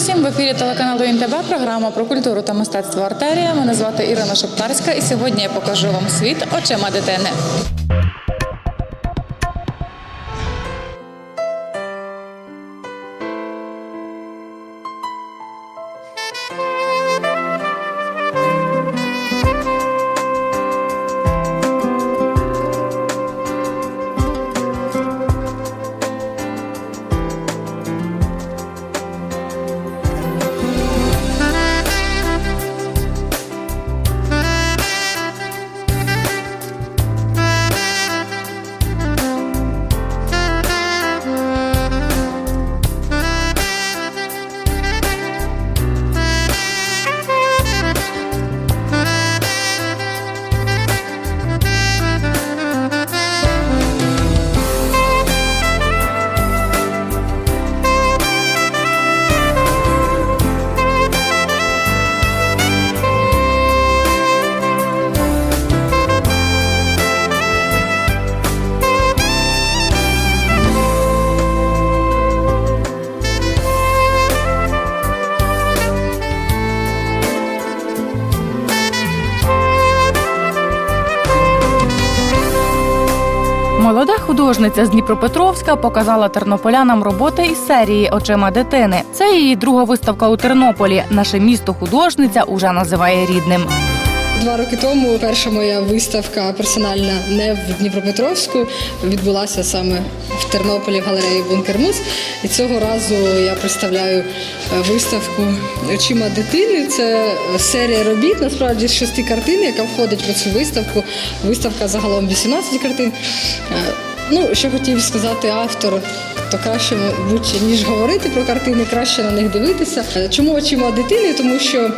Усім в ефірі телеканалу НТБ Програма про культуру та мистецтво Артерія. Мене звати Ірина Шептарська, і сьогодні я покажу вам світ очима дитини. Молода художниця з Дніпропетровська показала тернополянам роботи із серії Очима дитини. Це її друга виставка у Тернополі. Наше місто художниця уже називає рідним. Два роки тому перша моя виставка персональна не в Дніпропетровську відбулася саме в Тернополі в галереї Бункермус. І цього разу я представляю е, виставку очима дитини. Це серія робіт, насправді з шести картин, яка входить в цю виставку. Виставка загалом 18 картин. Е, Ну, що хотів сказати автор, то краще, мабуть, ніж говорити про картини, краще на них дивитися. Е, Чому очима дитини? Тому що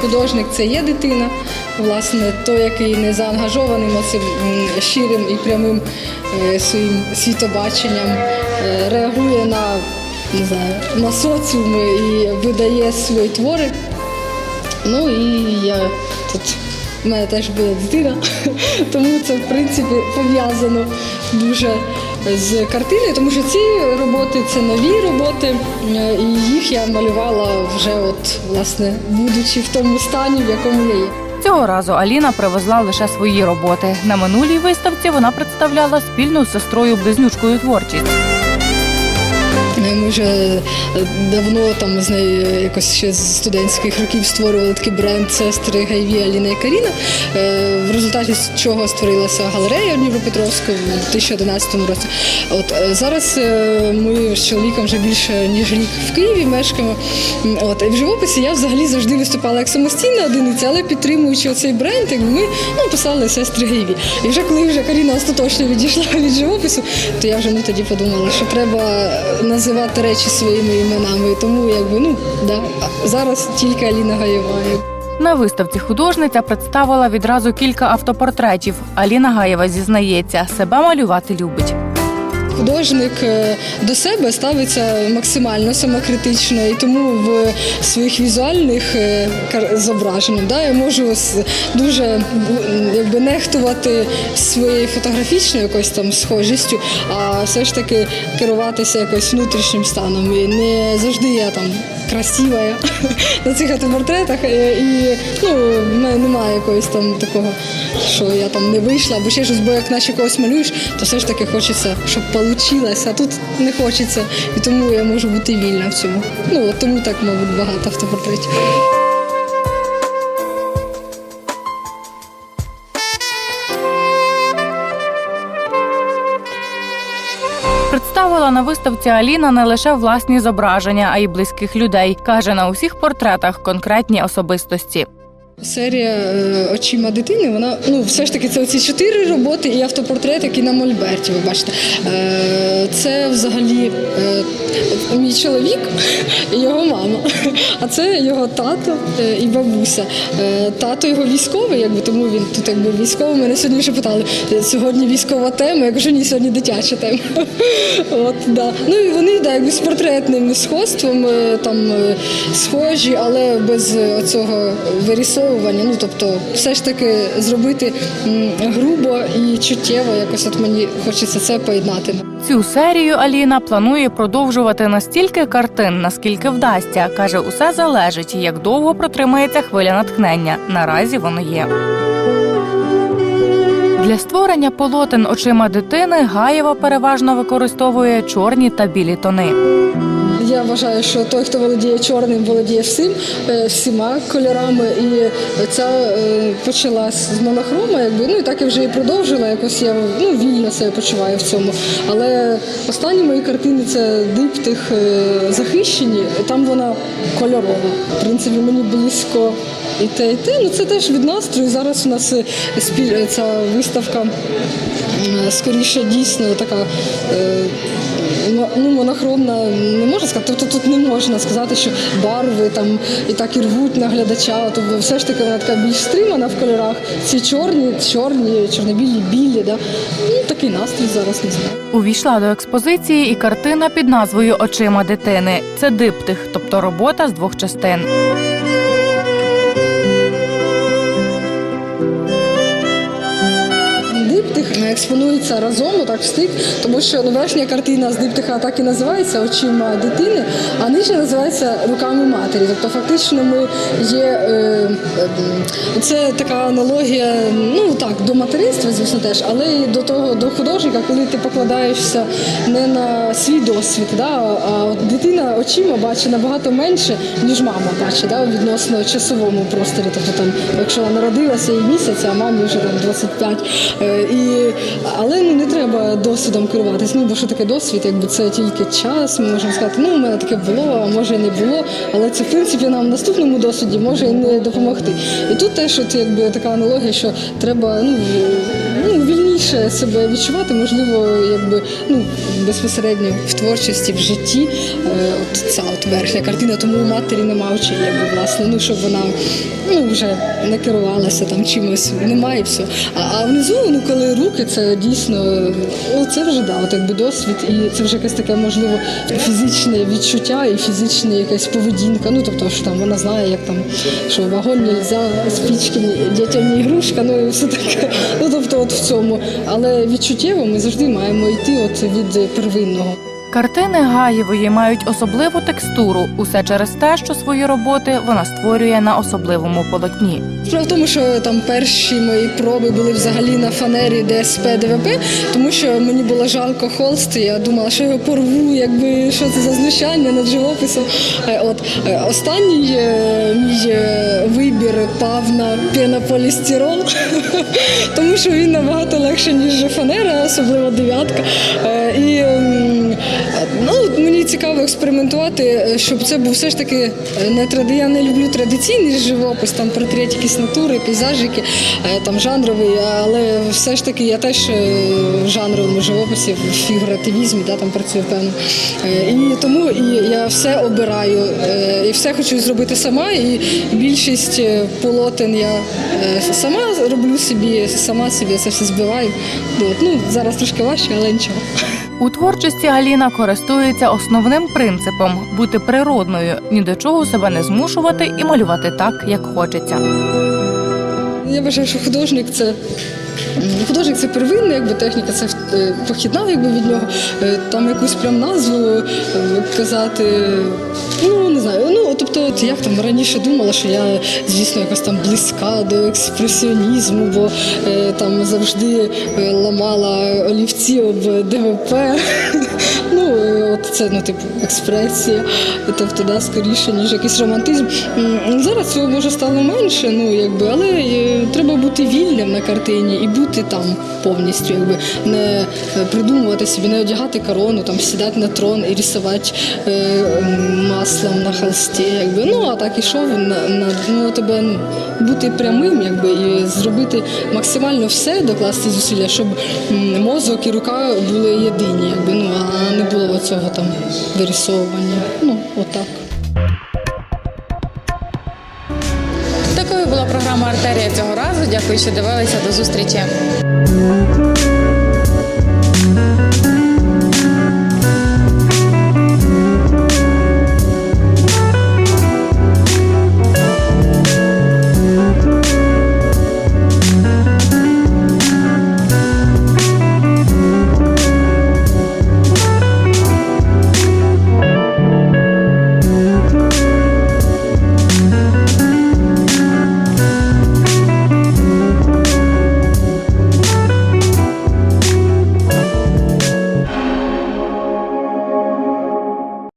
художник це є дитина, власне, той, який не заангажований цим щирим і прямим е, своїм світобаченням, е, реагує на, не знаю, на соціум і видає свої твори. Ну і я тут в мене теж була дитина, тому це в принципі пов'язано дуже з картини, тому що ці роботи це нові роботи, і їх я малювала вже, от власне, будучи в тому стані, в якому я є. Цього разу Аліна привезла лише свої роботи. На минулій виставці вона представляла спільну з сестрою близнючкою творчість. Е, Ми вже е, давно там з нею якось ще з студентських років створювали такий бренд сестри Гайві Аліна і Каріна, е, в результаті чого створилася галерея в в 2011 році. От е, зараз ми з чоловіком вже більше ніж рік в Києві мешкаємо. От і в живописі я взагалі завжди виступала як самостійна одиниця, але підтримуючи оцей бренд, якби ми ну, писали сестри Гайві. І вже коли вже Каріна остаточно відійшла від живопису, то я вже ну тоді подумала, що треба називати речі своїми іменами. Тому якби ну да зараз тільки Аліна Гаєва. На виставці художниця представила відразу кілька автопортретів. Аліна Гаєва зізнається, себе малювати любить. Художник е, до себе ставиться максимально самокритично, і тому в своїх візуальних е, зображеннях да, я можу дуже якби нехтувати своєю фотографічною якось там схожістю, а все ж таки керуватися якось внутрішнім станом. І не завжди я там красива на цих автопортретах. е, І ну, в мене немає якогось там такого, що я там не вийшла, або ще щось, бо як наче когось малюєш, то все ж таки хочеться, щоб вийшло, а тут не хочеться. І тому я можу бути вільна в цьому. Ну, тому так, мабуть, багато автопортретів. Представила на виставці Аліна не лише власні зображення, а й близьких людей. каже на усіх портретах конкретні особистості. Серія е, очима дитини, вона ну все ж таки це оці чотири роботи і автопортрет, який на Мольберті. Ви бачите, Е, це взагалі е, мій чоловік і його мама. А це його тато і бабуся. Тато його військовий, якби тому він тут якби військовий. Мене сьогодні ще питали, «Е, сьогодні військова тема. Я кажу, ні, сьогодні дитяча тема. От, да. Ну і вони да, якби з портретним сходством там схожі, але без е, цього вирісовування. Ну тобто, все ж таки зробити грубо і чуттєво, якось от мені хочеться це поєднати. Цю серію Аліна планує продовжувати настільки картин, наскільки вдасться. каже, усе залежить, як довго протримається хвиля натхнення. Наразі воно є. Для створення полотен очима дитини Гаєва переважно використовує чорні та білі тони. Я вважаю, що той, хто володіє чорним, володіє всім, е, всіма кольорами. І ця е, почалась з монохрома, якби ну і так я вже і продовжила. Якось я ну, вільно себе почуваю в цьому. Але останні мої картини це диптих е, захищені. Там вона кольорова. В принципі, мені близько і те, і те. Ну це теж від настрою. Зараз у нас е, ця виставка скоріше дійсно така. Ну, монохромна не можна сказати. Тобто тут не можна сказати, що барви там і так і рвуть на глядача. Тобто все ж таки вона така більш стримана в кольорах. Ці чорні, чорні, чорнобілі, білі. Да? Ну, такий настрій зараз не знаю. Увійшла до експозиції і картина під назвою Очима дитини. Це диптих, тобто робота з двох частин. Експонується разом, отак в стик, тому що ну, верхня картина з диптиха так і називається очима дитини, а нижня називається руками матері. Тобто, фактично, ми є е, е, це така аналогія, ну так, до материнства, звісно, теж, але і до того до художника, коли ти покладаєшся не на свій досвід, да, а дитина очима бачить набагато менше, ніж мама бачить, да, відносно часовому просторі. Тобто там, якщо вона народилася і місяць, а мамі вже там 25. Е, І, але ну, не треба досвідом керуватись. Ну, бо що таке досвід, якби це тільки час. Ми можемо сказати, ну у мене таке було, а може і не було. Але це в принципі нам в наступному досвіді може і не допомогти. І тут теж от, якби така аналогія, що треба ну, ну, себе відчувати, можливо, якби ну, безпосередньо в творчості, в житті. Е, от ця от верхня картина, тому у матері нема очей, якби власне, ну щоб вона ну, вже не керувалася там чимось, немає все. А, а внизу, ну коли руки, це дійсно ну це вже да, от якби досвід, і це вже якесь таке можливо фізичне відчуття і фізична якась поведінка. Ну тобто, що там вона знає, як там що вагон нельзя, спічки ні- дітям ігрушка, ну і все таке. Ну тобто, от в цьому. Але відчуттєво ми завжди маємо йти от від первинного. Картини Гаєвої мають особливу текстуру. Усе через те, що свої роботи вона створює на особливому полотні. Справа в тому, що там перші мої проби були взагалі на фанері ДСП ДВП, тому що мені було жалко холст. Я думала, що його порву, якби що це за знущання над живописом. Е, От е, останній е, мій вибір пав на пенополістирол, тому що він набагато легше, ніж фанера, особливо дев'ятка. І цікаво експериментувати, е, щоб це був все ж таки е, не тради. Я не люблю традиційний живопис, там портрет якісь натури, пейзажики, е, там жанровий, але все ж таки я теж в жанровому живописі, в фігуративізмі, да, там працюю певно. І тому і я все обираю і все хочу зробити сама. І більшість полотен я сама роблю собі, сама собі це все збиваю. Ну, зараз трошки важче, але нічого. У творчості Галіна користується основним принципом бути природною, ні до чого себе не змушувати і малювати так, як хочеться. Я вважаю, що художник це. Художник це первинна, якби техніка, це е, похідна якби від нього. Е, Там якусь прям назву е, казати. Ну не знаю. Ну тобто, от як там раніше думала, що я звісно якась там близька до експресіонізму, бо там завжди ламала олівці об ДВП. Ну, от це ну, типу, експресія, тобто, да, скоріше, ніж якийсь романтизм. Зараз цього може стало менше, ну якби, але е, треба бути вільним на картині і бути там повністю, якби не е, придумувати собі, не одягати корону, там сідати на трон і рисувати е, маслом на холсті. Якби. Ну а так ішов на, на ну, тебе бути прямим, якби і зробити максимально все, докласти зусилля, щоб мозок і рука були єдині, якби ну а не було цього там вирісовування. Ну, отак. Такою була програма Артерія цього разу. Дякую, що дивилися. До зустрічі.